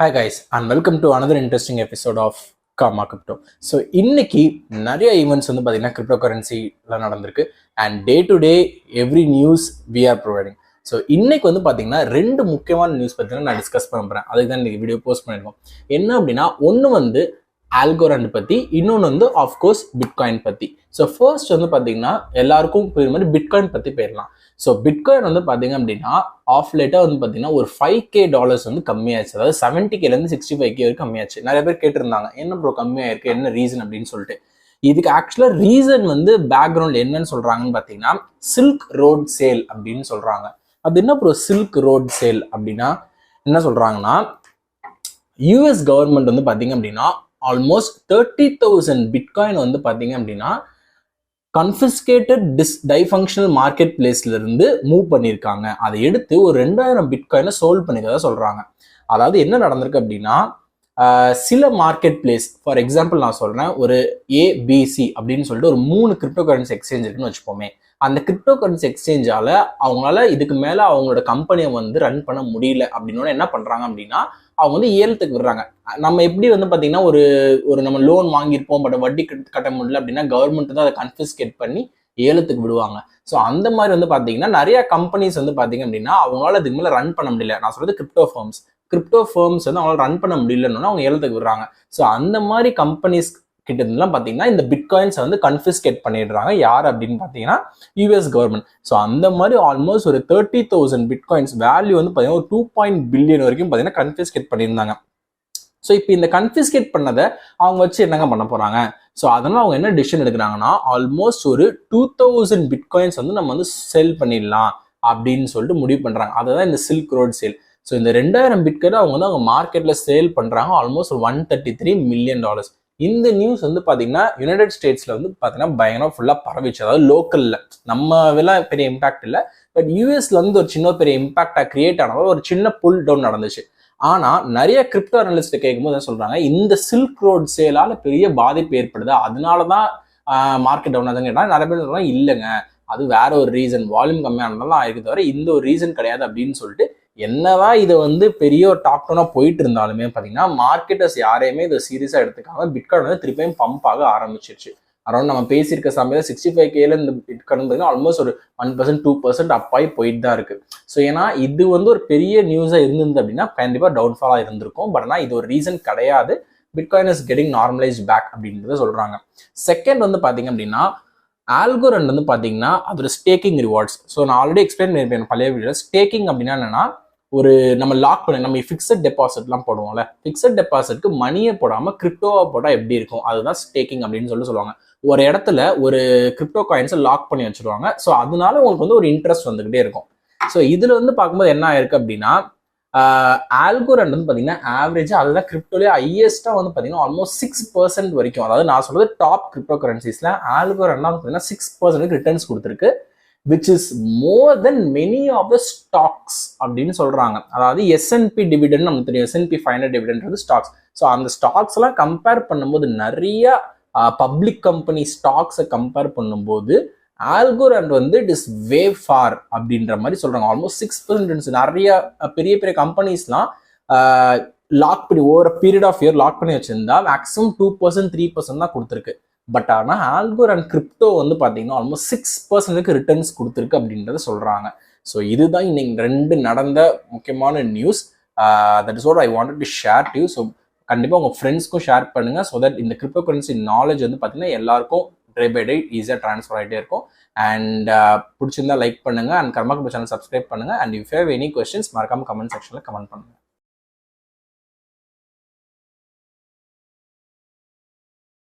Hi guys and welcome to another interesting episode of Karma crypto so இன்னைக்கு நிறைய events வந்து பார்த்தீங்கன்னா crypto கரன்சியில் நடந்திருக்கு. And day to day every news we are providing so இன்னைக்கு வந்து பார்த்தீங்கன்னா ரெண்டு முக்கியமான நியூஸ் பார்த்தீங்கன்னா நான் டிஸ்கஸ் பண்ண போகிறேன் அதுக்கு தான் இன்னைக்கு வீடியோ போஸ்ட் பண்ணியிருக்கோம் என்ன அப்படின்னா ஒன்று வந்து ஆல்கோரண்ட் பற்றி இன்னொன்று வந்து ஆஃப்கோர்ஸ் பிட்காயின் பற்றி ஸோ ஃபர்ஸ்ட் வந்து பார்த்தீங்கன்னா எல்லாருக்கும் பேர் மாதிரி பிட்காயின் பற்றி போயிடலாம். ஸோ பிட்காயின் வந்து பார்த்தீங்க அப்படின்னா ஆஃப் லேட்டாக வந்து பார்த்தீங்கன்னா ஒரு ஃபைவ் கே டாலர்ஸ் வந்து கம்மியாச்சு. அதாவது செவன்ட்டி கேலேருந்து சிக்ஸ்டி ஃபைவ் கே வரைக்கும் கம்மியாச்சு. நிறைய பேர் கேட்டிருந்தாங்க என்ன ப்ரோ கம்மியாயிருக்கு? என்ன ரீசன் அப்படின்னு சொல்லிட்டு. இதுக்கு ஆக்சுவலாக ரீசன் வந்து பேக்ரவுண்ட் என்னன்னு சொல்கிறாங்கன்னு பார்த்தீங்கன்னா சில்க் ரோட் சேல் அப்படின்னு சொல்கிறாங்க அது என்ன ப்ரோ சில்க் ரோட் சேல் அப்படின்னா என்ன சொல்கிறாங்கன்னா யூஎஸ் கவர்மெண்ட் வந்து பார்த்தீங்க அப்படின்னா ஆல்மோஸ்ட் தேர்ட்டி தௌசண்ட் பிட்காயின் வந்து பார்த்தீங்க அப்படின்னா கன்ஃபிஸ்கேட்டட் டிஸ் டைஃபங்க்ஷனல் மார்க்கெட் பிளேஸ்ல இருந்து மூவ் பண்ணியிருக்காங்க. அதை எடுத்து ஒரு ரெண்டாயிரம் பிட்காயினை சோல்வ் பண்ணிக்கிறதா சொல்றாங்க. அதாவது என்ன நடந்திருக்கு அப்படின்னா சில மார்க்கெட் பிளேஸ் ஃபார் எக்ஸாம்பிள் நான் சொல்கிறேன் ஒரு ஏபிசி அப்படின்னு சொல்லிட்டு ஒரு மூணு கிரிப்டோ கரன்சி எக்ஸ்சேஞ்ச் இருக்குன்னு வச்சுப்போமே. அந்த கிரிப்டோ கரன்சி எக்ஸ்சேஞ்சால அவங்களால இதுக்கு மேல அவங்களோட கம்பெனியை வந்து ரன் பண்ண முடியல அப்படின்னு என்ன பண்றாங்க அப்படின்னா அவங்க வந்து ஏலத்துக்கு விடுறாங்க. நம்ம எப்படி வந்து பாத்தீங்கன்னா ஒரு ஒரு நம்ம லோன் வாங்கியிருப்போம் பட் வட்டி கட்ட- கட்ட முடியல அப்படின்னா கவர்மெண்ட் தான் அதை கன்ஃபிஸ்கேட் பண்ணி ஏலத்துக்கு விடுவாங்க. ஸோ அந்த மாதிரி வந்து பார்த்தீங்கன்னா நிறைய கம்பெனிஸ் வந்து பார்த்தீங்க அப்படின்னா அவங்களால இதுக்கு மேலே ரன் பண்ண முடியல. நான் சொல்றது கிரிப்டோ ஃபார்ம்ஸ் கிரிப்டோ ஃபர்ம்ஸ் வந்து அவங்களால ரன் பண்ண முடியலன்னு அவங்க ஏலத்துக்கு விடுறாங்க. ஸோ அந்த மாதிரி கம்பெனிஸ் கிட்ட இருந்தெல்லாம் பார்த்தீங்கன்னா இந்த பிட்காயின்ஸை வந்து கன்ஃபிஸ்கேட் பண்ணிடுறாங்க. யார் அப்படின்னு பார்த்தீங்கன்னா யூஎஸ் கவர்மெண்ட் ஸோ அந்த மாதிரி ஆல்மோஸ்ட் ஒரு தேர்ட்டி தௌசண்ட் பிட்காயின்ஸ் வேல்யூ வந்து பார்த்தீங்கன்னா ஒரு டூ பாயிண்ட் பில்லியன் வரைக்கும் பார்த்தீங்கன்னா கன்ஃபிஸ்கேட் பண்ணியிருந்தாங்க. ஸோ இப்போ இந்த கன்ஃபிஸ்கேட் பண்ணதை அவங்க வச்சு என்னங்க பண்ண போகிறாங்க ஸோ அதனால் அவங்க என்ன டிசிஷன் எடுக்கிறாங்கன்னா ஆல்மோஸ்ட் ஒரு டூ தௌசண்ட் பிட்காயின்ஸ் வந்து நம்ம வந்து செல் பண்ணிடலாம் அப்படின்னு சொல்லிட்டு முடிவு பண்ணுறாங்க அதுதான் இந்த சில்க் ரோட் சேல் ஸோ இந்த ரெண்டாயிரம் பிட்காயின் அவங்க வந்து அவங்க மார்க்கெட்டில் சேல் பண்ணுறாங்க almost one thirty three million dollars இந்த நியூஸ் வந்து பார்த்தீங்கன்னா யுனைடெட் ஸ்டேட்ஸில் வந்து பார்த்தீங்கன்னா பயங்கரமாக ஃபுல்லாக பரவிச்சு அதாவது லோக்கலில் நம்ம எல்லாம் பெரிய இம்பாக்ட் இல்லை. பட் யூஎஸ்ல வந்து ஒரு சின்ன பெரிய இம்பாக்டாக கிரியேட் ஆனதால் ஒரு சின்ன புல் டவுன் நடந்துச்சு. ஆனால் நிறைய கிரிப்டோ அனலிஸ்ட் கேட்கும்போது என்ன சொல்கிறாங்க இந்த சில்க் ரோட் சேலால் பெரிய பாதிப்பு ஏற்படுது. அதனால தான் மார்க்கெட் டவுன் ஆகுதுன்னு கேட்டால் நிறைய பேர் சொல்கிறாங்க இல்லைங்க. அது வேற ஒரு ரீசன் வால்யூம் கம்மியானதெல்லாம் ஆயிருக்கு தவிர இந்த ஒரு ரீசன் கிடையாது அப்படின்னு சொல்லிட்டு என்னதான் இது வந்து பெரிய ஒரு டாப் டவுனா போயிட்டு இருந்தாலுமே பாத்தீங்கன்னா மார்க்கெட்டர்ஸ் யாரையுமே இதை சீரியஸா எடுத்துக்காம பிட்காயின் வந்து திருப்பியும் பம்ப் ஆக ஆரம்பிச்சிருச்சு. அரௌண்ட் நம்ம பேசியிருக்க சமயம் சிக்ஸ்டி ஃபைவ் கேல இந்த பிட்காயின் பார்த்தீங்கன்னா ஆல்மோஸ்ட் ஒரு ஒன் பர்சன்ட் டூ பர்சன்ட் அப்பாய் போயிட்டு தான் இருக்கு. ஸோ ஏன்னா இது வந்து ஒரு பெரிய நியூஸாக இருந்திருந்து அப்படின்னா கண்டிப்பாக டவுன்ஃபாலாக இருந்திருக்கும். பட் ஆனால் இது ஒரு ரீசன் கிடையாது. Bitcoin is getting normalise back அப்படின்றத சொல்கிறாங்க செகண்ட் வந்து பார்த்தீங்க அப்படின்னா ஆல்கோரன் வந்து பார்த்தீங்கன்னா அதோட ஸ்டேக்கிங் ரிவார்ட்ஸ் ஸோ நான் ஆல்ரெடி எக்ஸ்பிளைன் பண்ணியிருப்பேன் பழைய வீடியோ ஸ்டேக்கிங் அப்படின்னா என்னன்னா ஒரு நம்ம லாக் பண்ணி நம்ம ஃபிக்ஸட் டெபாசிட்லாம் போடுவோம்ல. ஃபிக்ஸட் டெபாசிட்க்கு மணியை போடாமல் கிரிப்டோவாக போட்டால் எப்படி இருக்கும்? அதுதான் ஸ்டேக்கிங் அப்படின்னு சொல்லி சொல்லுவாங்க. ஒரு இடத்துல ஒரு கிரிப்டோ காயின்ஸை லாக் பண்ணி வச்சுருவாங்க. ஸோ அதனால உங்களுக்கு வந்து ஒரு இன்ட்ரெஸ்ட் வந்துகிட்டே இருக்கும். ஸோ இதில் வந்து பார்க்கும்போது என்ன ஆயிருக்கு அப்படின்னா ஆல்கோரண்ட் வந்து பார்த்தீங்கன்னா ஆவரேஜ் அதுதான் கிரிப்டோலேயே ஹையஸ்ட்டாக வந்து பார்த்தீங்கன்னா ஆல்மோஸ்ட் சிக்ஸ் பர்சன்ட் வரைக்கும். அதாவது நான் சொல்றது டாப் கிரிப்டோ கரன்சிஸில் ஆல்கோரண்ட்லாம் வந்து பார்த்தீங்கன்னா சிக்ஸ் பர்சன்ட் ரிட்டர்ன்ஸ் கொடுத்துருக்கு. Which is more than many of the stocks அப்படின்னு சொல்றாங்க. அதாவது எஸ்என்பி டிவிடன் நமக்கு தெரியும். S N P five hundred டிவிடன்றது stocks so அந்த ஸ்டாக்ஸ் எல்லாம் கம்பேர் பண்ணும்போது நிறைய பப்ளிக் கம்பெனி ஸ்டாக்ஸை கம்பேர் பண்ணும்போது ஆல்கோரண்ட் வந்து இட் இஸ் வே ஃபார் அப்படின்ற மாதிரி சொல்றாங்க. ஆல்மோஸ்ட் சிக்ஸ் பர்சன்ட் நிறைய பெரிய பெரிய கம்பெனிஸ்லாம் லாக் பண்ணி over period of year lock பண்ணி வச்சிருந்தா maximum two percent three percent தான் கொடுத்துருக்கு. பட் ஆனால் ஆல்கோர் அண்ட் கிரிப்டோ வந்து பார்த்தீங்கன்னா ஆல்மோஸ்ட் சிக்ஸ் பர்சன்ட்டுக்கு ரிட்டர்ன்ஸ் கொடுத்துருக்கு அப்படின்றத சொல்கிறாங்க ஸோ இதுதான் இன்னைக்கு ரெண்டு நடந்த முக்கியமான news that is what I wanted to share to so கண்டிப்பாக உங்கள் ஃப்ரெண்ட்ஸ்க்கும் ஷேர் பண்ணுங்க ஸோ தட் இந்த கிரிப்டோ கரன்சி நாலேஜ் வந்து பார்த்தீங்கன்னா எல்லாருக்கும் டே பை டே ஈஸியாக ட்ரான்ஸ்ஃபர் ஆகிட்டே இருக்கும். அண்ட் பிடிச்சிருந்தா லைக் பண்ணுங்க அண்ட் கர்மாக்கு சேனல் சப்ஸ்கிரைப் பண்ணுங்க. And if have any questions மறக்காம கமெண்ட் செக்ஷனில் கமெண்ட் பண்ணுங்க.